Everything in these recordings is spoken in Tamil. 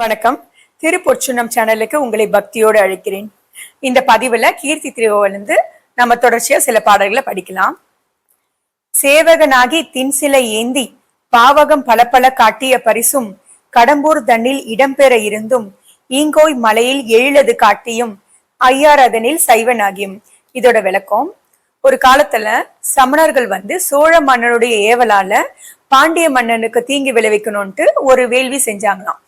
வணக்கம். திருப்பொற்சுண்ணம் சேனலுக்கு உங்களை பக்தியோடு அழைக்கிறேன். இந்த பதிவுல கீர்த்தி திருவிலிருந்து நம்ம தொடர்ச்சியா சில பாடல்களை படிக்கலாம். சேவகனாகி தின்சிலை ஏந்தி பாவகம் பலப்பல காட்டிய பரிசும் கடம்பூர் தன்னில் இடம்பெற இருந்தும் ஈங்கோய் மலையில் எழிலது காட்டியும் ஐயார் அதனில் சைவனாகியும். இதோட விளக்கம் ஒரு காலத்துல சமணர்கள் வந்து சோழ மன்னனுடைய ஏவலால பாண்டிய மன்னனுக்கு தீங்கு விளைவிக்கணும்ட்டு ஒரு வேள்வி செஞ்சாங்களாம்.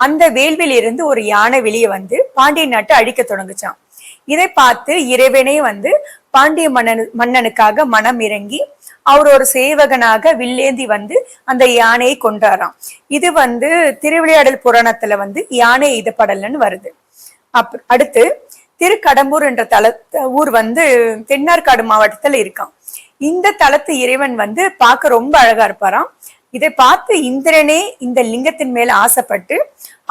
அந்த வேள்வியில இருந்து ஒரு யானை வெளியே வந்து பாண்டிய நாட்டை அழிக்க தொடங்குச்சான் இதை பார்த்து இறைவனே வந்து பாண்டிய மன்னனு மன்னனுக்காக மனம் இறங்கி அவர் ஒரு சேவகனாக வில்லேந்தி வந்து அந்த யானையை கொண்டாராம் இது வந்து திருவிளையாடல் புராணத்துல வந்து யானை இதப்படலன்னு வருது. அப் அடுத்து திருக்கடம்பூர் என்ற தல ஊர் வந்து தென்னார்காடு மாவட்டத்துல இருக்கான் இந்த தலத்து இறைவன் வந்து பார்க்க ரொம்ப அழகா இருப்பாராம். இதை பார்த்து இந்திரனே இந்த லிங்கத்தின் மேல ஆசைப்பட்டு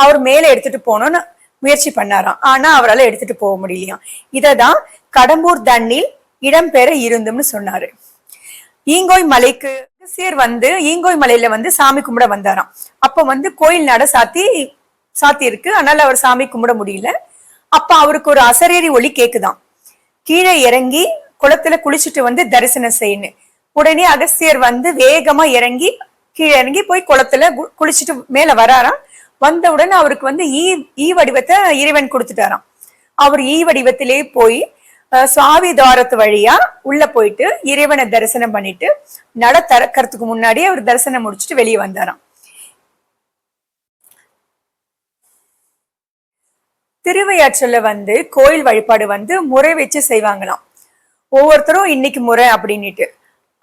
அவர் மேல எடுத்துட்டு போகணும்னு முயற்சி பண்ணாராம். ஆனா அவரால் எடுத்துட்டு போக முடியலையாம். இததான் கடம்பூர் தண்ணில் இடம்பெற இருந்தும்னு சொன்னாரு. ஈங்கோய் மலைக்கு சேர் வந்து ஈங்கோய் மலையில வந்து சாமி கும்பிட வந்தாராம். அப்ப வந்து கோயில் நட சாத்தி சாத்தி இருக்கு. அதனால அவர் சாமி கும்பிட முடியல. அப்ப அவருக்கு ஒரு அசரேறி ஒளி கேக்குதான் கீழே இறங்கி குளத்துல குளிச்சுட்டு வந்து தரிசனம் செய்யணும் உடனே அகஸ்தியர் வந்து வேகமா இறங்கி கீழே இறங்கி போய் குளத்துல கு- குளிச்சுட்டு மேல வராராம். வந்தவுடன் அவருக்கு வந்து ஈ ஈ வடிவத்தை இறைவன் கொடுத்துட்டாராம். அவர் ஈ வடிவத்திலே போய் சுவாமி துவாரத்து வழியா உள்ள போயிட்டு இறைவனை தரிசனம் பண்ணிட்டு நட திறக்கறதுக்கு முன்னாடியே அவர் தரிசனம் முடிச்சுட்டு வெளியே வந்தாராம். திருவையாற்றல்ல வந்து கோயில் வழிபாடு வந்து முறை வச்சு செய்வாங்களாம். ஒவ்வொருத்தரும் இன்னைக்கு முறை அப்படின்னுட்டு.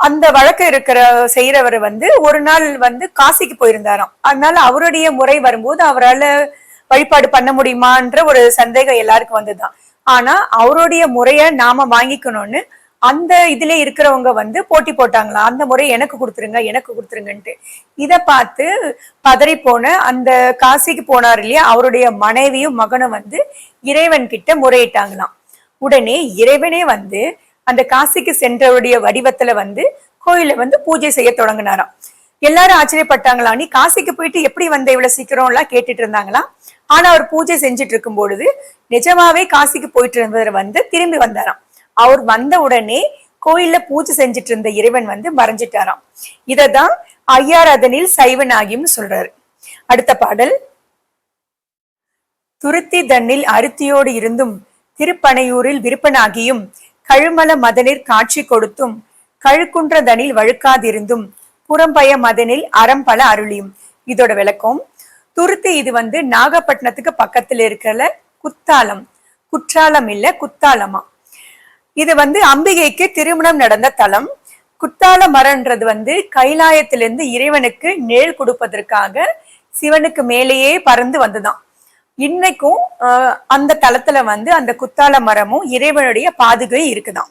அந்த வழக்கு இருக்கிற செய்யறவர் வந்து ஒரு நாள் வந்து காசிக்கு போயிருந்தாராம். அதனால அவருடைய முறை வரும்போது அவரால் வழிபாடு பண்ண முடியுமான்ற ஒரு சந்தேகம் எல்லாருக்கும் வந்ததுதான். ஆனா அவருடைய முறைய நாம வாங்கிக்கணும்னு அந்த இதுல இருக்கிறவங்க வந்து போட்டி போட்டாங்களா அந்த முறை எனக்கு கொடுத்துருங்க எனக்கு கொடுத்துருங்கன்ட்டு. இதை பார்த்து பதறி போன அந்த காசிக்கு போனார் இல்லையா அவருடைய மனைவியும் மகனும் வந்து இறைவன் கிட்ட முறையிட்டாங்களாம். உடனே இறைவனே வந்து அந்த காசிக்கு சென்றவருடைய வடிவத்துல வந்து கோயில வந்து பூஜை செய்ய தொடங்கினாராம். எல்லாரும் ஆச்சரியப்பட்டாங்களா நீ காசிக்கு போயிட்டு எப்படி வந்த இவ்வளவு சீக்கிரம் எல்லாம் கேட்டுட்டு இருந்தாங்களா? ஆனா அவர் பூஜை செஞ்சுட்டு இருக்கும் பொழுது நிஜமாவே காசிக்கு போயிட்டு இருந்தவர் வந்து திரும்பி வந்தாராம். அவர் வந்த உடனே கோயில்ல பூஜை செஞ்சுட்டு இருந்த இறைவன் வந்து மறைஞ்சிட்டாராம். இததான் ஐயாரதனில் சைவனாகியும் சொல்றாரு. அடுத்த பாடல். துருத்தி தன்னில் அருத்தியோடு இருந்தும் திருப்பனையூரில் விருப்பனாகியும் கழுமல மதனில் காட்சி கொடுத்தும் கழுக்குன்றதனில் வழுக்காதிருந்தும் புறம்பய மதனில் அறம்பல அருளியும். இதோட விளக்கம் துருத்தி இது வந்து நாகப்பட்டினத்துக்கு பக்கத்துல இருக்கிற குத்தாலம் குற்றாலம் இல்ல குத்தாலமா. இது வந்து அம்பிகைக்கு திருமணம் நடந்த தலம். குத்தால மரம்ன்றது வந்து கைலாயத்திலிருந்து இறைவனுக்கு நிழல் கொடுப்பதற்காக சிவனுக்கு மேலேயே பறந்து வந்துதான் இன்னைக்கும் அந்த தளத்துல வந்து அந்த குத்தால மரமும் இறைவனுடைய பாதுகை இருக்குதான்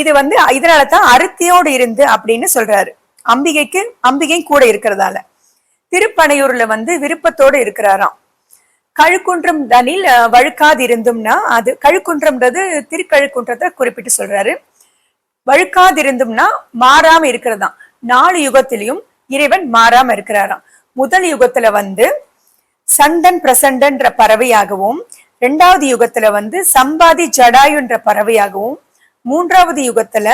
இது வந்து இதனால தான் அருத்தியோடு இருந்து அப்படின்னு சொல்றாரு. அம்பிகைக்கு அம்பிகை கூட இருக்கிறதால. திருப்பனையூர்ல வந்து விருப்பத்தோடு இருக்கிறாராம். கழுக்குன்றம் தனில் வழுக்காது இருந்தும்னா அது கழுக்குன்றம்ன்றது திருக்கழுக்குன்றத்தை குறிப்பிட்டு சொல்றாரு. வழுக்காது இருந்தும்னா மாறாம இருக்கிறதாம். நாலு யுகத்திலையும் இறைவன் மாறாம இருக்கிறாராம். முதல் யுகத்துல வந்து சண்டன் பிரசண்டன்ற பறவையாகவும் ரெண்டாவது யுகத்துல வந்து சம்பாதி ஜடாயுன்ற பறவையாகவும் மூன்றாவது யுகத்துல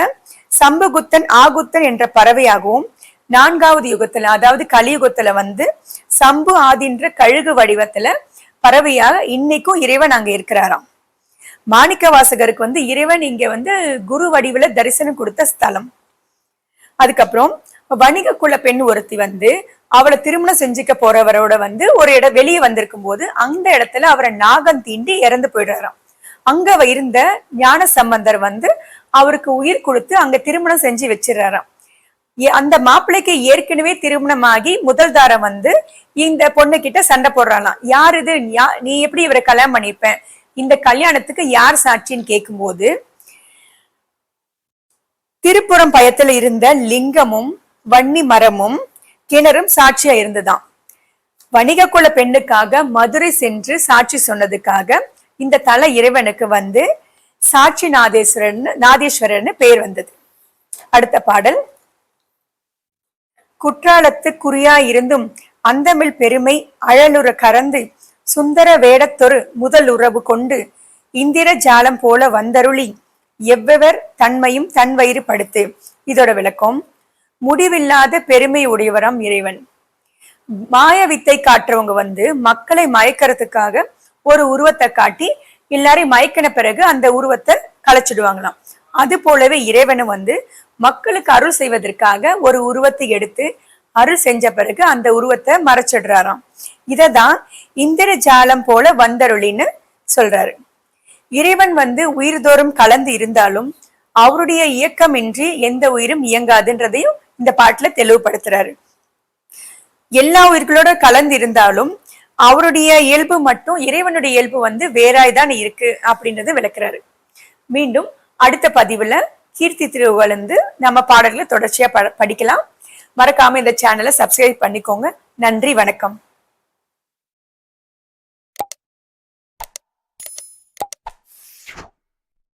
சம்புகுத்தன் ஆகுத்தன் என்ற பறவையாகவும் நான்காவது யுகத்துல அதாவது கலியுகத்துல வந்து சம்பு ஆதின்ற கழுகு வடிவத்துல பறவையாக இன்னைக்கும் இறைவன் அங்க இருக்கிறாராம். மாணிக்க வாசகருக்கு வந்து இறைவன் இங்க வந்து குரு வடிவுல தரிசனம் கொடுத்த ஸ்தலம். அதுக்கப்புறம் வணிக குல பெண் ஒருத்தி வந்து அவளை திருமணம் செஞ்சுக்க போறவரோட வந்து ஒரு இடம் வெளியே வந்திருக்கும் போது அந்த இடத்துல அவரை நாகம் தீண்டி இறந்து போயிடுறாராம். அங்க இருந்த ஞான சம்பந்தர் வந்து அவருக்கு உயிர் கொடுத்து அங்க திருமணம் செஞ்சு வச்சிடறாராம். அந்த மாப்பிள்ளைக்கு ஏற்கனவே திருமணமாகி முதல் தாரம் வந்து இந்த பொண்ணு கிட்ட சண்டை போடுறாளாம். யார் இது? யா- நீ எப்படி இவரை கல்யாணம் பண்ணிப்ப இந்த கல்யாணத்துக்கு யார் சாட்சின்னு கேட்கும்போது திருப்புறம் பயத்துல இருந்த லிங்கமும் வன்னி மரமும் கிணறும் சாட்சியா இருந்ததாம். வணிக குல பெண்ணுக்காக மதுரை சென்று சாட்சி சொன்னதுக்காக இந்த தல இறைவனுக்கு வந்து சாட்சி நாதேஸ்வரன் நாதேஸ்வரர்னு பெயர் வந்தது. அடுத்த பாடல். குற்றாலத்து குறியா இருந்தும் அந்தமிழ் பெருமை அழலுற கறந்து சுந்தர வேடத்தொரு முதல் உறவு கொண்டு இந்திர ஜாலம் போல வந்தருளி எவ்வெவர் தன்மையும் தன் வயிறு படுத்து இதோட விளக்கம் முடிவில்லாத பெருமை உடையவராம் இறைவன். மாய வித்தை காட்டுறவங்க வந்து மக்களை மயக்கிறதுக்காக ஒரு உருவத்தை காட்டி எல்லாரையும் மயக்கின பிறகு அந்த உருவத்தை கலைச்சிடுவாங்களாம். அது போலவே இறைவனும் வந்து மக்களுக்கு அருள் செய்வதற்காக ஒரு உருவத்தை எடுத்து அருள் செஞ்ச பிறகு அந்த உருவத்தை மறைச்சிடுறாராம். இததான் தான் இந்திரஜாலம் போல வந்தருளின்னு சொல்றாரு. இறைவன் வந்து உயிர்தோறும் கலந்து இருந்தாலும் அவருடைய இயக்கமின்றி எந்த உயிரும் இயங்காதுன்றதையும் இந்த பாட்டுல தெளிவுபடுத்துறாரு. எல்லா உயிர்களோட கலந்து இருந்தாலும் அவருடைய இயல்பு மட்டும் இறைவனுடைய இயல்பு வந்து வேறாய்தான் இருக்கு அப்படின்றது விளக்குறாரு. மீண்டும் அடுத்த பதிவுல கீர்த்தி திருவழுந்து நம்ம பாடல்களை தொடர்ச்சியா ப- படிக்கலாம். மறக்காம இந்த சேனலை சப்ஸ்கிரைப் பண்ணிக்கோங்க. நன்றி வணக்கம்.